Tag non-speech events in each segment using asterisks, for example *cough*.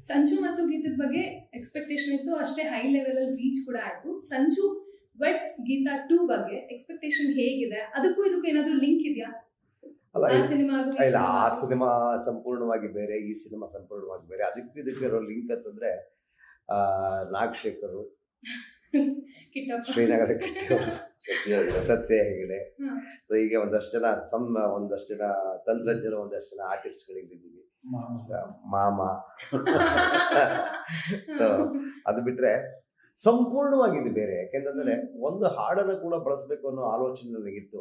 ಸಂಜು ಮತ್ತು ಗೀತದ ಬಗ್ಗೆ ಎಕ್ಸ್ಪೆಕ್ಟೇಷನ್ ಇತ್ತು ಅಷ್ಟೇ ಹೈ ಲೆವೆಲ್ ಅಲ್ಲಿ ರೀಚ್ ಕೂಡ ಆಯ್ತು. ಸಂಜು ವೆಟ್ಸ್ ಗೀತಾ ಟೂ ಬಗ್ಗೆ ಎಕ್ಸ್ಪೆಕ್ಟೇಷನ್ ಹೇಗಿದೆ? ಅದಕ್ಕೂ ಇದಕ್ಕೂ ಏನಾದ್ರೂ ಲಿಂಕ್ ಇದೆಯಾ? ಇಲ್ಲ. ಆ ಸಿನಿಮಾ ಸಂಪೂರ್ಣವಾಗಿ ಬೇರೆ ಈ ಸಿನಿಮಾ ಸಂಪೂರ್ಣವಾಗಿ ಬೇರೆ. ಅದಕ್ಕೂ ಇದಕ್ಕೆ ಇರೋ ಲಿಂಕ್ ಅಂತಂದ್ರೆ ಆ, ನಾಗಶೇಖರು. *laughs* ಶ್ರೀನಗರ ಕಿಟ್ಟವರು ಸತ್ಯ ಹೆಗಡೆ ಸೊ ಈಗ ಒಂದಷ್ಟು ಜನ ಸಮ್ ಒಂದಷ್ಟು ಜನ ತಂತ್ರಜ್ಞರು ಒಂದಷ್ಟು ಜನ ಆರ್ಟಿಸ್ಟ್ಗಳಿದ್ದೀವಿ ಮಾಮ. ಸೊ *laughs* ಅದು ಬಿಟ್ರೆ ಸಂಪೂರ್ಣವಾಗಿದೆ ಬೇರೆ. ಯಾಕೆಂತಂದ್ರೆ ಒಂದು ಹಾಡನ್ನು ಕೂಡ ಬಳಸಬೇಕು ಅನ್ನೋ ಆಲೋಚನೆ ನನಗಿತ್ತು.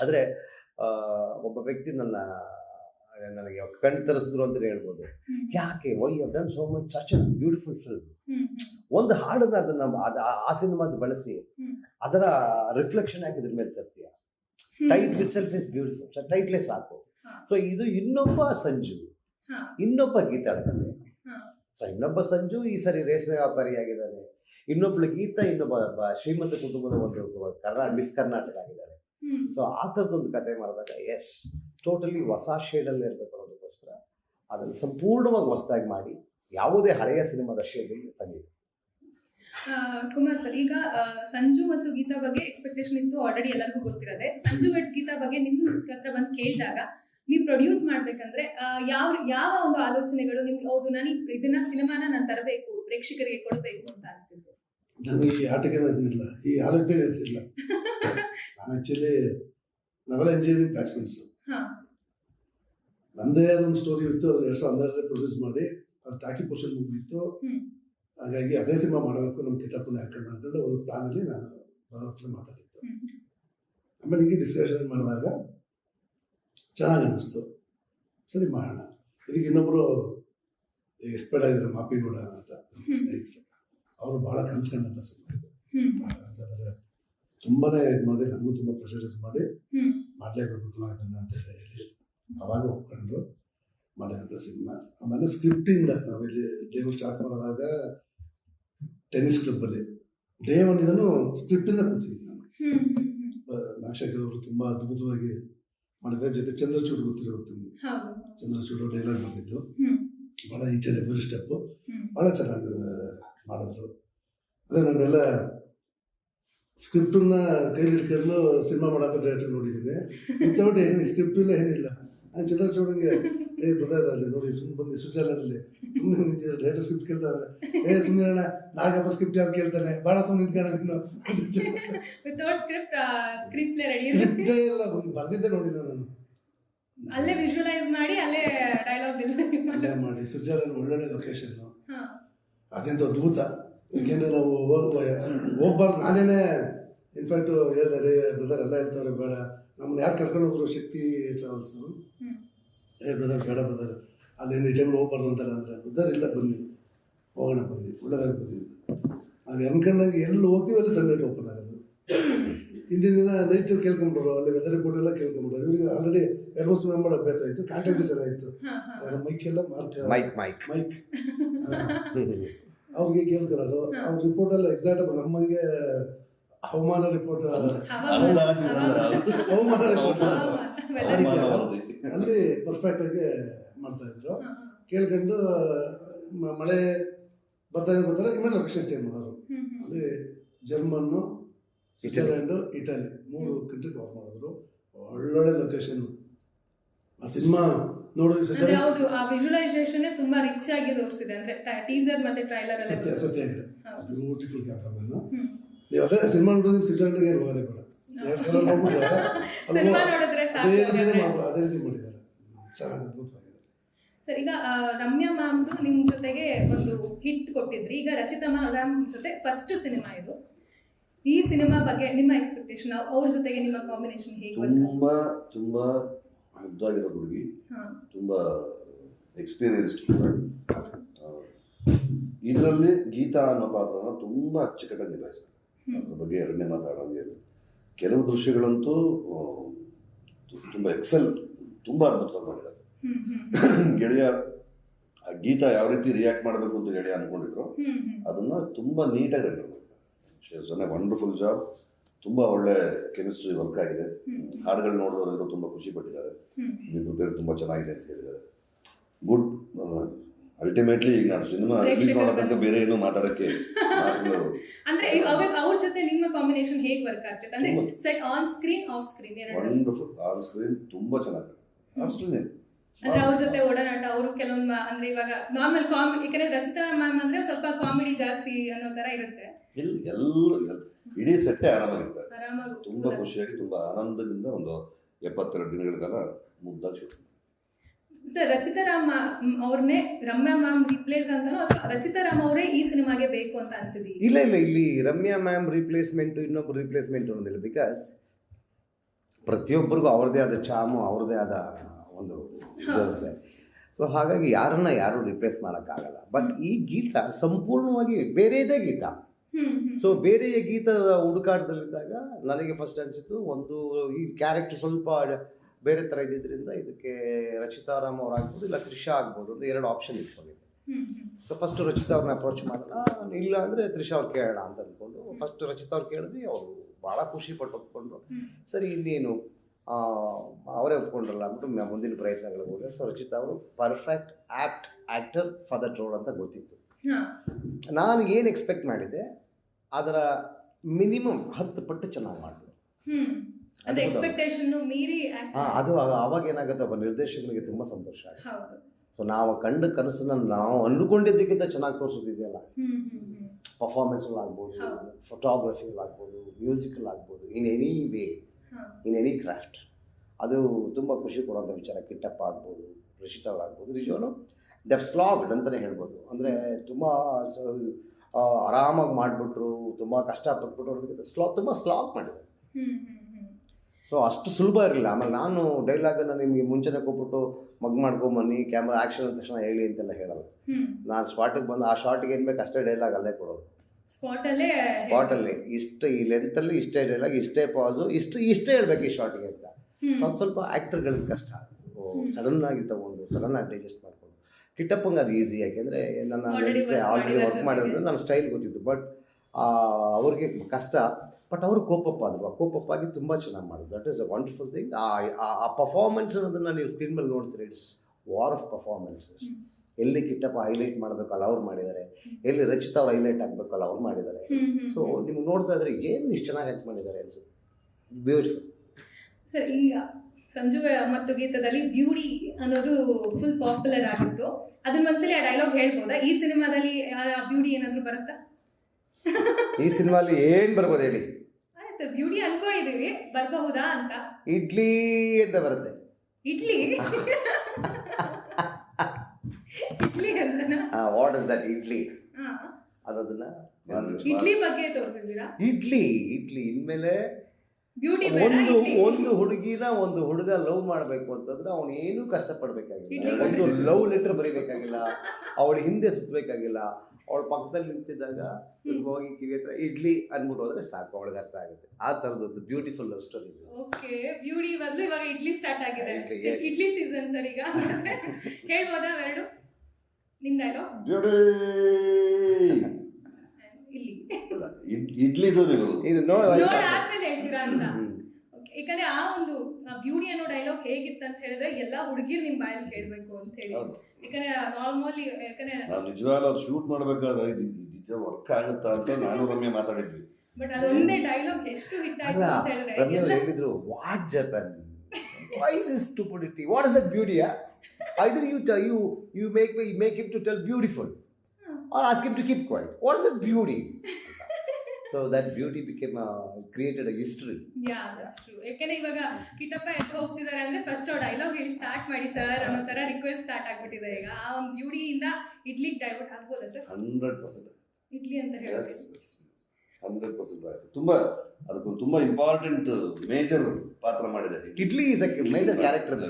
ಆದರೆ ಒಬ್ಬ ವ್ಯಕ್ತಿ ನನ್ನ ನನಗೆ ಕಣ್ ತರಿಸಿದ್ರು ಅಂತ ಹೇಳ್ಬೋದು. ಯಾಕೆ? Why have done so much such a beautiful film ಒಂದು ಹಾಡನ್ನ ಅದನ್ನ ಅದ- ಆ- ಸಿನಿಮಾದ ಬಳಸಿ ಅದರ ರಿಫ್ಲೆಕ್ಷನ್ ಆಗಿ ಇದ್ರ ಮೇಲೆ ತರ್ತೀಯ? Title itself is beautiful ಟೈಟ್ಲೆ ಸಾಕು. ಸೊ ಇದು ಇನ್ನೊಬ್ಬ ಸಂಜು ಇನ್ನೊಬ್ಬ ಗೀತಾಡ್ತಾನೆ ಸೊ ಇನ್ನೊಬ್ಬ ಸಂಜು ಈ ಸರಿ ರೇಷ್ಮೆ ವ್ಯಾಪಾರಿ ಆಗಿದ್ದಾನೆ ಇನ್ನೊಬ್ಳು ಗೀತಾ ಇನ್ನೊಬ್ಬ ಶ್ರೀಮಂತ ಕುಟುಂಬದ ಒಂದು ಕರ್ನಾಟಕ ಮಿಸ್ ಕರ್ನಾಟಕ ಆಗಿದ್ದಾರೆ ಸೊ ಆ ಥರದೊಂದು ಕತೆ ಮಾಡಿದಾಗ ಎಸ್ ಟೋಟಲಿ ಹೊಸ ಶೇಡಲ್ಲಿ ಇರಬೇಕು ಅನ್ನೋದಕ್ಕೋಸ್ಕರ ಅದನ್ನು ಸಂಪೂರ್ಣವಾಗಿ ಹೊಸದಾಗಿ ಮಾಡಿ ಯಾವುದೇ ಹಳೆಯ ಸಿನಿಮಾದ ಶೇಡಲ್ಲಿ ತಂದಿದೆ. ಕುಮಾರ್ ಸರ್ ಈಗ ಸಂಜು ಮತ್ತು ಗೀತಾ ಬಗ್ಗೆ ಎಕ್ಸ್ಪೆಕ್ಟೇಷನ್ ಇತ್ತು ಆಲ್ರೆಡಿ ಎಲ್ಲರಿಗೂ ಗೊತ್ತಿರೋದೆ. ಸಂಜು ಮೆಟ್ಸ್ ಗೀತಾ ಬಗ್ಗೆ ನಿಮ್ಮ ಹತ್ರ ಬಂದು ಕೇಳಿದಾಗ ನೀವು ಪ್ರೊಡ್ಯೂಸ್ ಮಾಡ್ಬೇಕಂದ್ರೆ ಯಾವ ಯಾವ ಒಂದು ಆಲೋಚನೆಗಳು ನಿಮ್ಗೆ ಹೌದು ನಾನು ಇದನ್ನ ಸಿನಿಮಾನ ನಾನು ತರಬೇಕು ಪ್ರೇಕ್ಷಕರಿಗೆ ಕೊಡಬೇಕು ಅಂತ ಅನ್ಸಿದ್ದು? *laughs* ನಾನು ಈ ಆಟಕ್ಕೆ ಇರಲಿಲ್ಲ ಈ ಆಲೋಚನೆ ಇರಲಿಲ್ಲ ನಾನು ಆ್ಯಕ್ಚುಲಿ ನಾವೆಲ್ಲ ಇಂಜಿನಿಯರಿಂಗ್ ಬ್ಯಾಚ್ಮೆಂಟ್ಸ್ ಹಾ. ಅದೊಂದು ಸ್ಟೋರಿ ಇತ್ತು. ಅದ್ರ ಎರಡ್ ಸಾವಿರದ ಹನ್ನೆರಡರಲ್ಲಿ ಪ್ರೊಡ್ಯೂಸ್ ಮಾಡಿ ಟಾಕಿ ಪೋರ್ಷನ್ ಮುಗಿದಿತ್ತು. ಹಾಗಾಗಿ ಅದೇ ಸಿನಿಮಾ ಮಾಡಬೇಕು ನಮ್ಮ ಕಿಟ್ಟಪ್ಪನ ಹಾಕೊಂಡು ಅಂದ್ಕೊಂಡು ಒಂದು ಪ್ಲಾನಲ್ಲಿ ನಾನು ಬರೋತ್ರ ಮಾತಾಡಿದ್ದು. ಆಮೇಲೆ ಹಿಂಗೆ ಡಿಸ್ಕಷನ್ ಮಾಡಿದಾಗ ಚೆನ್ನಾಗಿ ಅನ್ನಿಸ್ತು. ಸರಿ ಮಾಡೋಣ. ಇದಕ್ಕೆ ಇನ್ನೊಬ್ಬರು ಎಕ್ಸ್ಪರ್ಟ್ ಆಗಿದ್ದಾರೆ ಮಾಪಿಗೌಡ ಅಂತ ಸ್ನೇಹಿತರು. ಅವರು ಭಾಳ ಕನ್ಸ್ಕೊಂಡಂತ ಸಿನಿಮಾ ಇದು. ಅಂತಂದರೆ ತುಂಬಾನೇ ಇದು ಮಾಡಿ ನನಗೂ ತುಂಬ ಪ್ರೆಷರೈಸ್ ಮಾಡಿ ಮಾಡಲೇಬೇಕು ನಾವು ಇದನ್ನ ಅಂತ ಹೇಳಿ ಅವಾಗ ಒಪ್ಕೊಂಡು ಮಾಡಿದಂಥ ಸಿನಿಮಾ. ಆಮೇಲೆ ಸ್ಕ್ರಿಪ್ಟಿಂದ ನಾವಿಲ್ಲಿ ಡೇ ಸ್ಟಾರ್ಟ್ ಮಾಡಿದಾಗ ಟೆನ್ನಿಸ್ ಕ್ಲಬ್ಬಲ್ಲಿ ಡೇ ಒನ್ ಇದನ್ನು ಸ್ಕ್ರಿಪ್ಟಿಂದ ಕೂತಿದ್ದೀನಿ ನಾನು. ನಾಗಶೇಖರ್ ಅವರು ತುಂಬ ಅದ್ಭುತವಾಗಿ ಮಾಡಿದ ಜೊತೆ ಚಂದ್ರಚೂಡ್ ಗೊತ್ತಿರೋದು ನಿಮ್ಗೆ ಚಂದ್ರಚೂಡು ಡೈಲಾಗ್ ಬರ್ತಿದ್ದು. ಭಾಳ ಈಚೆ ಎವ್ರಿ ಸ್ಟೆಪ್ಪು. ಭಾಳ ಚೆನ್ನಾಗಿ ಮಾಡಿದ್ರು. ಅದೇ ನಾನೆಲ್ಲ ಸ್ಕ್ರಿಪ್ಟನ್ನ ಕೈಲಿ ಹಿಡ್ಕೊಂಡು ಸಿನಿಮಾ ಮಾಡೋ ಡೈರೆಕ್ಟರ್ ನೋಡಿದ್ದೀನಿ ಇಂಥವಟ್ಟು ಏನು ಸ್ಕ್ರಿಪ್ಟ್ ಇಲ್ಲ ಏನಿಲ್ಲ. ನಾನು ಚಂದ್ರಚೂಡಂಗೆ ಏ ಬ್ರದರ್ ಅಲ್ಲಿ ನೋಡಿ ಸುಮ್ಮನೆ ಬಂದು ಸ್ವಿಟ್ಜರ್ಲೆಂಡಲ್ಲಿ ಸುಮ್ಮನೆ ನಿಂತಿದ್ದಾರೆ ಡೈರೆಕ್ಟರ್ ಸ್ಕ್ರಿಪ್ಟ್ ಕೇಳ್ತಾ ಇದ್ದಾರೆ. ಏ ಸುಮ್ಮನೆ ಅಣ್ಣ ನಾಗಪ್ಪ ಸ್ಕ್ರಿಪ್ಟ್ ಯಾರು ಕೇಳ್ತಾನೆ? ಭಾಳ ಸುಮ್ಮನೆ ನಿಂತ್ಕೊಂಡು ಸ್ಕ್ರಿಪ್ಟ್ ಇಲ್ಲ ಬರ್ದಿದ್ದೆ ನೋಡಿಲ್ಲ ನಾನು. ಅಲ್ಲೇ ವಿಜುವಲೈಸ್ ಮಾಡಿ ಅಲ್ಲೇ ಡೈಲಾಗ್ ಅಲ್ಲೇ ಮಾಡಿ ಸ್ವಿಟ್ಜರ್ಲೆಂಡ್ ಒಳ್ಳೊಳ್ಳೆ ಲೊಕೇಶನ್ ಅದೆಂತ ಅದ್ಭುತ. ಯಾಕೆಂದ್ರೆ ನಾವು ಹೋಗುವ ಹೋಗ್ಬಾರ್ದು. ನಾನೇನೆ ಇನ್ಫ್ಯಾಕ್ಟು ಹೇಳಿದೆ ರೀ ಬ್ರದರ್ ಎಲ್ಲ ಹೇಳ್ತಾರೆ ಬೇಡ. ನಮ್ಮನ್ನ ಯಾರು ಕರ್ಕೊಂಡು ಹೋದ್ರು ಶಕ್ತಿ ಟ್ರಾವೆಲ್ಸ್ ಹ್ಮ್. ಏ ಬ್ರದರ್ ಬೇಡ ಬ್ರದರ್ ಅಲ್ಲಿ ಈ ಟೈಮಲ್ಲಿ ಹೋಗ್ಬಾರ್ದು ಅಂತಾರೆ ಅಂದರೆ ಬ್ರದರ್ ಇಲ್ಲ ಬನ್ನಿ. ಹೋಗೋಣ ಬನ್ನಿ. ಒಳ್ಳೇದಾಗಿ ಬನ್ನಿ ಅಂತ. ನಾವು ಅನ್ಕೊಂಡಾಗ ಎಲ್ಲಿ ಹೋಗ್ತೀವಿ ಅಲ್ಲಿ ಸನ್ಲೈಟ್ ಓಪನ್ ಆಗೋದು. ಹಿಂದಿನ ದಿನ ನೈಟ್ ಕೇಳ್ಕೊಂಡ್ಬಿಡೋ ಅಲ್ಲಿ ವೆದರ್ ರಿಪೋರ್ಟ್ ಎಲ್ಲ ಕೇಳ್ಕೊಂಡ್ಬಿಡೋ ಇವ್ರಿಗೆ ಆಲ್ರೆಡಿ ಅಡ್ವಾನ್ಸ್ ಮಾಡಿ ಅಭ್ಯಾಸ ಆಯಿತು. ಕಾಂಟ್ಯಾಕ್ಟ್ ಚೆನ್ನಾಗಿತ್ತು ಮೈಕ್ ಎಲ್ಲ ಮಾರ್ಕ್ ಮೈಕ್ ಮೈಕ್ ಮೈಕ್ ಅವ್ರಿಗೆ ಕೇಳ್ಕೊಳ್ಳೋರು ಅವ್ರ ರಿಪೋರ್ಟ್ ಎಲ್ಲ ಎಕ್ಸಾಕ್ಟ್ ನಮ್ಮಂಗೆ ಹವಾಮಾನ ರಿಪೋರ್ಟ್ ಹವಾಮಾನ ರಿಪೋರ್ಟ್ ಅಲ್ಲಿ. ಪರ್ಫೆಕ್ಟ್ ಆಗಿ ಮಾಡ್ತಾ ಇದ್ರು. ಕೇಳ್ಕೊಂಡು ಮಳೆ ಬರ್ತಾ ಇದೆ ಬರ್ತಾರೆ ಇಮೇಲೆ ಲೊಕೇಶನ್ ಚೇಂಜ್ ಮಾಡೋರು. ಅಲ್ಲಿ ಜರ್ಮನ್ನು ಸ್ವಿಟ್ಜರ್ಲ್ಯಾಂಡು ಇಟಲಿ. ಮೂರು ಕಂಟ್ರಿ ಕವರ್ ಮಾಡಿದ್ರು. ಒಳ್ಳೊಳ್ಳೆ ಲೊಕೇಶನ್ ಆ ಸಿನಿಮಾ ನೋಡಿ ಅಂದ್ರೆ ಸ್ವಿಟ್ಜರ್ಲ್ಯಾಂಡ್ ಹೌದು ಆ ವಿಜುವಲೈಸೇಷನ್ ತುಂಬಾ ರಿಚ್ ಆಗಿ ತೋರಿಸಿದೆ. ಅಂದ್ರೆ ಟೀಸರ್ ಮತ್ತೆ ಟ್ರೈಲರ್ ಸತ್ಯ ಸತ್ಯ ಆಗಿದೆ. Beautiful cameraman. ನೀವು ಅದೇ ಸಿನಿಮಾ ನೋಡಿದ್ರೆ ಸ್ವಿಟ್ಜರ್ಲ್ಯಾಂಡ್ಗೆ ಏನು ಹೋಗೋದೇ ಬೇಡ. ಎರಡು ಸಲ ನೋಡ್ಬಿಟ್ರೆ ಸಿನಿಮಾ ನೋಡಿದ್ರೆ ಅದೇ ಸಾಕು ಅದೇ ರೀತಿ ಮಾಡಿದ್ದಾರೆ. ಚೆನ್ನಾಗಿ ಅದ್ಭುತವಾಗಿದೆ. ಸರ್ ಈಗ ರಮ್ಯಾ ಮ್ಯಾಮ್ದು ನಿಮ್ಮ ಜೊತೆಗೆ ಒಂದು ಹಿಟ್ ಕೊಟ್ಟಿದ್ರಿ. ಈಗ ರಚಿತಾ ಮ್ಯಾಮ್ ಜೊತೆ ಫಸ್ಟ್ ಸಿನಿಮಾ ಇದು. ಈ ಸಿನಿಮಾ ಬಗ್ಗೆ ನಿಮ್ಮ ಎಕ್ಸ್ಪೆಕ್ಟೇಷನ್ ಅವ್ರ ಜೊತೆಗೆ ನಿಮ್ಮ ಕಾಂಬಿನೇಷನ್ ಹೇಗೆ ತುಂಬಾ ತುಂಬ ಮುದ್ದಾಗಿರೋ ಹುಡುಗಿ ತುಂಬ ಎಕ್ಸ್ಪೀರಿಯನ್ಸ್ಡ್ ಇದರಲ್ಲಿ ಗೀತಾ ಅನ್ನೋ ಪಾತ್ರನ ತುಂಬ ಅಚ್ಚುಕಟ್ಟಾಗಿ ನಿಭಾಯಿಸ್ತಾರೆ ಅದ್ರ ಬಗ್ಗೆ ಎರಡನೇ ಮಾತಾಡೋಂಗೆ ಕೆಲವು ದೃಶ್ಯಗಳಂತೂ ತುಂಬ ಎಕ್ಸೆಲ್ ತುಂಬ ಅದ್ಭುತವಾಗಿ ಮಾಡಿದ್ದಾರೆ ಗೆಳೆಯ ಆ ಗೀತಾ ಯಾವ ರೀತಿ ರಿಯಾಕ್ಟ್ ಮಾಡಬೇಕು ಅಂತ ಗೆಳೆಯ ಅನ್ಕೊಂಡಿದ್ರು ಅದನ್ನ ತುಂಬ ನೀಟಾಗಿ ರೆಂಡರ್ ಮಾಡಿದ್ದಾರೆ ವಂಡರ್ಫುಲ್ ಜಾಬ್ ತುಂಬ ಒಳ್ಳೆ ಕೆಮಿಸ್ಟ್ರಿ ವರ್ಕ್ ಆಗಿದೆ. ಹಾಡುಗಳು ನೋಡಿದವರು ತುಂಬ ಖುಷಿ ಪಟ್ಟಿದ್ದಾರೆ. ಇಬ್ಬರು ಬೇರೆ ತುಂಬ ಚೆನ್ನಾಗಿದೆ ಅಂತ ಹೇಳಿದ್ದಾರೆ. ಗುಡ್ ಅಲ್ಟಿಮೇಟ್ಲಿ ಈಗ ನಾನು ಸಿನಿಮಾ ರಿಲೀಸ್ ಮಾಡೋದಂತ ಬೇರೆ ಏನು ಮಾತಾಡಕ್ಕೆ ಮಾತುಗಳು *laughs* ಅಂದ್ರೆ ಅವಾಗ ಅವ್ರ ಜೊತೆ ನಿಮ್ಮ ಕಾಂಬಿನೇಷನ್ ಹೇಗೆ ವರ್ಕ್ ಆಗ್ತದೆ ಅಂದ್ರೆ. Set on screen off screen wonderful on screen ತುಂಬಾ ಚೆನ್ನಾಗಿದೆ. ಆನ್ ಸ್ಕ್ರೀನ್ ಅಂದ್ರೆ ಅವ್ರ ಜೊತೆ ಓಡಾಟ ಅವರು ಕೆಲವೊಂದು ಅಂದ್ರೆ ಇವಾಗ ನಾರ್ಮಲ್ ಕಾಮಿಡಿ ಯಾಕಂದ್ರೆ ರಚಿತಾ ಮ್ಯಾಮ್ ಅಂದ್ರೆ ಸ್ವಲ್ಪ ಕಾಮಿಡಿ ಜಾಸ್ತಿ ಅನ್ನೋ ತರ ಇರುತ್ತೆ. ಎಲ್ ಎಲ್ಲರೂ ಎಲ್- ಇಡೀ ಸೆಟ್ಟೆ ಆರಾಮಾಗಿರುತ್ತೆ. ತುಂಬ ತುಂಬಾ ಖುಷಿಯಾಗಿ ತುಂಬ ಆನಂದದಿಂದ ಒಂದು ಎಪ್ಪತ್ತೆರಡು ದಿನಗಳ ಕಾಲ ಮುದ್ದಾಗಿ ಶೂಟ್ ಸರ್ ರಚಿತಾ ರಾಮ ಅವ್ರನ್ನೇ ರಮ್ಯಾ ಮ್ಯಾಮ್ ರಿಪ್ಲೇಸ್ ಅಂತಾನೋ ಅಥವಾ ರಚಿತಾ ರಾಮ್ ಅವರೇ ಈ ಸಿನಿಮಾಗೆ ಬೇಕು ಅಂತ ಅನ್ಸಿದ್ವಿ ಇಲ್ಲ ಇಲ್ಲ ಇಲ್ಲಿ ರಮ್ಯಾ ಮ್ಯಾಮ್ ರಿಪ್ಲೇಸ್ಮೆಂಟ್ ಇನ್ನೊಬ್ರು ರಿಪ್ಲೇಸ್ಮೆಂಟ್ ಅನ್ನೋದಿಲ್ಲ. ಬಿಕಾಸ್ ಪ್ರತಿಯೊಬ್ಬರಿಗೂ ಅವ್ರದ್ದೇ ಆದ ಚಾಮು ಅವ್ರದ್ದೇ ಆದ ಒಂದು ಇದಿರುತ್ತೆ ಸೊ ಹಾಗಾಗಿ ಯಾರನ್ನ ಯಾರು ರಿಪ್ಲೇಸ್ ಮಾಡೋಕ್ಕಾಗಲ್ಲ. ಬಟ್ ಈ ಗೀತ ಸಂಪೂರ್ಣವಾಗಿ ಬೇರೆದೇ ಗೀತ. ಸೊ ಬೇರೆ ಗೀತದ ಹುಡುಕಾಟದಲ್ಲಿದ್ದಾಗ ನನಗೆ ಫಸ್ಟ್ ಅನಿಸಿತು ಒಂದು ಈ ಕ್ಯಾರೆಕ್ಟರ್ ಸ್ವಲ್ಪ ಬೇರೆ ಥರ ಇದ್ದಿದ್ದರಿಂದ ಇದಕ್ಕೆ ರಚಿತಾರಾಮ್ ಅವ್ರು ಆಗ್ಬೋದು ಇಲ್ಲ ತ್ರಿಷಾ ಆಗ್ಬೋದು ಅಂತ ಎರಡು ಆಪ್ಷನ್ ಇಟ್ಕೊಂಡಿದ್ದೆ ಸೊ ಫಸ್ಟ್ ರಚಿತಾ ಅವ್ರನ್ನ ಅಪ್ರೋಚ್ ಮಾಡೋಣ ಇಲ್ಲ ಅಂದರೆ ತ್ರಿಷಾ ಅವ್ರು ಕೇಳೋಣ ಅಂತ ಅಂದ್ಕೊಂಡು ಫಸ್ಟ್ ರಚಿತಾ ಅವ್ರು ಕೇಳಿದ್ವಿ ಅವರು ಭಾಳ ಖುಷಿ ಪಟ್ಟು ಒಪ್ಕೊಂಡ್ರು. ಸರಿ ಇನ್ನೇನು? ಅವರೇ ಒಪ್ಕೊಂಡ್ರಲ್ಲ ಅಂದ್ಬಿಟ್ಟು ಮುಂದಿನ ಪ್ರಯತ್ನಗಳಿಗೆ ಹೋದ್ರೆ ಸೊ ರಚಿತಾ ಅವರು perfect act actor for that role ಅಂತ ಗೊತ್ತಿತ್ತು. ನಾನು ಏನು ಎಕ್ಸ್ಪೆಕ್ಟ್ ಮಾಡಿದೆ ಅದರ ಮಿನಿಮಮ್ ಹತ್ತು ಪಟ್ಟು ಚೆನ್ನಾಗಿ ಮಾಡಿದೆ. ಅದು ಅವಾಗ ಆವಾಗ ಏನಾಗುತ್ತೆ ಒಬ್ಬ ನಿರ್ದೇಶಕನಿಗೆ ತುಂಬ ಸಂತೋಷ ಆಗುತ್ತೆ. ಸೊ ನಾವು ಕಂಡ ಕನಸನ್ನ ನಾವು ಅಂದುಕೊಂಡಿದ್ದಕ್ಕಿಂತ ಚೆನ್ನಾಗಿ ತೋರಿಸೋದಿದೆಯಲ್ಲ? ಪರ್ಫಾರ್ಮೆನ್ಸ್ಗಳಾಗ್ಬೋದು ಮ್ಯೂಸಿಕ್ ಫೋಟೋಗ್ರಫಿಗಳಾಗ್ಬೋದು ಆಗ್ಬೋದು in any way in any craft ಅದು ತುಂಬ ಖುಷಿ ಕೊಡುವಂಥ ವಿಚಾರ. ಕಿಟ್ಟಪ್ಪ ಆಗ್ಬೋದು ರಿಷಿತಾ ಅವ್ರು ಆಗ್ಬೋದು ನಿಜವೂ ದೆಫ್ ಸ್ಲಾಗ್ಡ್ ಅಂತಲೇ ಹೇಳ್ಬೋದು. ಅಂದರೆ ತುಂಬ ಆರಾಮಾಗಿ ಮಾಡಿಬಿಟ್ರು ತುಂಬ ಕಷ್ಟಪಟ್ಬಿಟ್ರು ಅನ್ನೋದಕ್ಕಿಂತ ಸ್ಲಾ ತುಂಬ ಸ್ಲಾಗ್ ಮಾಡಿದ್ದಾರೆ. ಹ್ಮ್ ಸೊ ಅಷ್ಟು ಸುಲಭ ಇರಲಿಲ್ಲ. ಆಮೇಲೆ ನಾನು ಡೈಲಾಗನ್ನು ನಿಮಗೆ ಮುಂಚೆನೇ ಕೊಟ್ಬಿಟ್ಟು ಮಗ್ ಮಾಡ್ಕೊಂಬನ್ನಿ ಕ್ಯಾಮ್ರಾ ಆ್ಯಕ್ಷನ್ ಅಂದ ತಕ್ಷಣ ಹೇಳಿ ಅಂತೆಲ್ಲ ಹೇಳಲ್ಲ. ನಾನು ಸ್ಪಾಟಿಗೆ ಬಂದು ಆ ಶಾರ್ಟಿಗೆ ಏನು ಬೇಕು ಅಷ್ಟೇ ಡೈಲಾಗ್ ಅಲ್ಲೇ ಕೊಡೋದು. ಸ್ಪಾಟ್ ಅಲ್ಲೇ ಸ್ಪಾಟಲ್ಲಿ ಇಷ್ಟು ಈ ಲೆಂತಲ್ಲಿ ಇಷ್ಟೇ ಡೈಲಾಗ್ ಇಷ್ಟೇ ಪಾಸು ಇಷ್ಟು ಇಷ್ಟೇ ಹೇಳ್ಬೇಕು ಈ ಶಾರ್ಟಿಗೆ ಅಂತ. ಸ್ವಲ್ಪ ಸ್ವಲ್ಪ ಆ್ಯಕ್ಟರ್ಗಳಿಗೆ ಕಷ್ಟ. ಸಡನ್ನಾಗಿ ಸಡನ್ ಆಗಿ ತಗೊಂಡು ಸಡನ್ ಆಗಿ ಡೈಜೆಸ್ಟ್ ಮಾಡ್ಕೊಂಡು. ಕಿಟ್ಟಪ್ಪಂಗೆ ಅದು ಈಸಿ ಯಾಕೆಂದರೆ ನನ್ನ ಆಲ್ರೆಡಿ ವರ್ಕ್ ಮಾಡಿರೋದು ಜೊತೆಗೆ. ನನ್ನ ಸ್ಟೈಲ್ ಗೊತ್ತಿತ್ತು. ಬಟ್ ಅವ್ರಿಗೆ ಕಷ್ಟ. ಬಟ್ ಅವರು ಕೋಪಪ್ಪ ಅಲ್ವಾ ಕೋಪಪ್ಪ ಆಗಿ ತುಂಬ ಚೆನ್ನಾಗಿ ಮಾಡಿದ್ರು. That is a wonderful thing ಆ ಪರ್ಫಾರ್ಮೆನ್ಸ್ ಅನ್ನೋದನ್ನು ನೀವು ಸ್ಕ್ರೀನ್ ಮೇಲೆ ನೋಡ್ತೀರಿ? ಇಟ್ಸ್ ವಾರ್ ಆಫ್ ಪರ್ಫಾರ್ಮೆನ್ಸ್ ಎಲ್ಲಿ ಕಿಟ್ಟಪ್ಪ ಹೈಲೈಟ್ ಮಾಡಬೇಕಲ್ಲ ಅವ್ರು ಮಾಡಿದ್ದಾರೆ ಎಲ್ಲಿ ರಚಿತಾ ಅವ್ರು ಹೈಲೈಟ್ ಆಗಬೇಕಲ್ಲ ಅವ್ರು ಮಾಡಿದ್ದಾರೆ ಸೊ ನಿಮ್ಗೆ ನೋಡ್ತಾ ಇದ್ರೆ ಏನು ಇಷ್ಟು ಚೆನ್ನಾಗಿ ಆ್ಯಕ್ಟ್ ಮಾಡಿದ್ದಾರೆ ಅನ್ಸುತ್ತೆ? ಬ್ಯೂಟಿಫುಲ್ ಸರ್ ಈಗ ಸಂಜು ಮತ್ತು ಗೀತದಲ್ಲಿ ಬ್ಯೂಟಿ ಅನ್ನೋದು ಫುಲ್ ಪಾಪ್ಯುಲರ್ ಆಗಿತ್ತು. ಅದನ್ನ ಒಂದ್ಸಲಿ ಆ ಡೈಲಾಗ್ ಹೇಳ್ಬೋದಾ? ಈ ಸಿನಿಮಾದಲ್ಲಿ ಆ ಬ್ಯೂಟಿ ಏನಾದ್ರು ಬರುತ್ತಾ? ಈ ಸಿನಿಮಾಲಿ ಏನ್ ಬರ್ಬೋದು ಹೇಳಿ? Sir beauty ಅನ್ಕೊಂಡಿದೀವಿ. ಬರಬಹುದಾ ಅಂತ. ಇಡ್ಲಿ ಅಂತ ಬರುತ್ತೆ. Idli? Idli what is that idli? ಹಾ. ಅನ್ನೋದನ್ನ ಇಡ್ಲಿ ಬಗ್ಗೆ ತೋರಿಸಿದ್ದೀರಾ? ಇಡ್ಲಿ ಇಡ್ಲಿ. ಇನ್ಮೇಲೆ ಬ್ಯೂಟಿ ಒಂದು ಒಂದು ಹುಡುಗಿನ ಒಂದು ಹುಡುಗ ಲವ್ ಮಾಡಬೇಕು ಅಂತಂದ್ರೆ ಅವನು ಏನೂ ಕಷ್ಟಪಡಬೇಕಾಗಿಲ್ಲ. ಒಂದು ಲವ್ ಲೆಟರ್ ಬರೀಬೇಕಾಗಿಲ್ಲ. ಅವಳು ಹಿಂದೆ ಸುತ್ತಬೇಕಾಗಿಲ್ಲ ಅವಳ ಪಕ್ಕದಲ್ಲಿ ನಿಂತಿದ್ದಾಗ ಹೋಗಿ ಕಿವಿ ಹತ್ರ ಇಡ್ಲಿ ಅಂದ್ಬಿಟ್ಟು ಹೋದ್ರೆ ಸಾಕು ಅವಳಿಗೆ ಅರ್ಥ ಆಗುತ್ತೆ. ಆ ಥರದೊಂದು beautiful love story okay beauty ಬದಲು ಇವಾಗ ಇಡ್ಲಿ ಸ್ಟಾರ್ಟ್ ಆಗಿದೆ. ಇಡ್ಲಿ, ಸೀಸನ್ ಸರ್ ಈಗ. *laughs* ಹೇಳ್ಬೋದಾ ಎರಡು ನಿಮ್ಮ ಡೈಲಾಗ್ ಇಲ್ಲಿ ಇಡ್ಲಿದು ಇದು ಯಾಕಂದ್ರೆ ಆ ಒಂದು ಬ್ಯೂಟಿ ಅನ್ನೋ ಡೈಲಾಗ್ ಹೇಗಿತ್ತು ಅಂತ ಹೇಳಿದ್ರೆ ಎಲ್ಲಾ ಹುಡುಗಿರ್ ನಿಮ್ ಬಾಯಲ್ಲಿ ಕೇಳ್ಬೇಕು ಅಂತ ಹೇಳಿ. ಯಾಕಂದ್ರೆ ನಾರ್ಮಲಿ ಯಾಕಂದ್ರೆ ನಾವು ನಿಜವಾಗ್ಲೂ ಅವ್ರು ಶೂಟ್ ಮಾಡ್ಬೇಕಾದ್ರೆ ಇದು ನಿಜ ವರ್ಕ್ ಆಗುತ್ತಾ ಅಂತ ನಾನು ರಮ್ಯ ಮಾತಾಡಿದ್ವಿ. ಬಟ್ ಅದೊಂದೇ ಡೈಲಾಗ್ ಎಷ್ಟು ಹಿಟ್ ಆಯ್ತು ಅಂತ ಹೇಳಿದ್ರೆ ರಮ್ಯ ಎಲ್ಲ ಹೇಳಿದ್ರು what Japan why this stupidity what is that ಬ್ಯೂಟಿಯಾ either you you you make make him to tell beautiful or ask him to keep quiet. What is that beauty? So that beauty became created history a history. Yeah ಅಷ್ಟು ಯಾಕಂದ್ರೆ ಇವಾಗ ಕಿಟಪ್ಪ ಎದ್ದು ಹೋಗ್ತಿದ್ದಾರೆ ಅಂದ್ರೆ first dialogue ಹೇಳಿ start ಮಾಡಿ sir ಅನ್ನೋ ತರ ರಿಕ್ವೆಸ್ಟ್ ಸ್ಟಾರ್ಟ್ ಆಗ್ಬಿಟ್ಟಿದೆ ಈಗ. ಆ ಒಂದು ಬ್ಯೂಟಿಯಿಂದ ಇಡ್ಲಿಗೆ ಡೈವರ್ಟ್ ಆಗ್ಬೋದಾ ಸರ್ ಹಂಡ್ರೆಡ್ ಪರ್ಸೆಂಟ್ ಇಡ್ಲಿ ಅಂತ ಹೇಳಿ. ಹಂಡ್ರೆಡ್ ಪರ್ಸೆಂಟ್ ಆಯ್ತು. ತುಂಬಾ ಅದಕ್ಕೊಂದು ತುಂಬಾ ಇಂಪಾರ್ಟೆಂಟ್ ಮೇಜರ್ ಪಾತ್ರ ಮಾಡಿದೆ idli is a major character.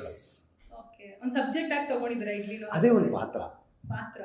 Okay ಒಂದು ಸಬ್ಜೆಕ್ಟ್ ಆಗಿ ತಗೊಂಡಿದ್ದೀರಾ ಇಡ್ಲಿ ಅದೇ ಒಂದು ಪಾತ್ರ. ಪಾತ್ರ.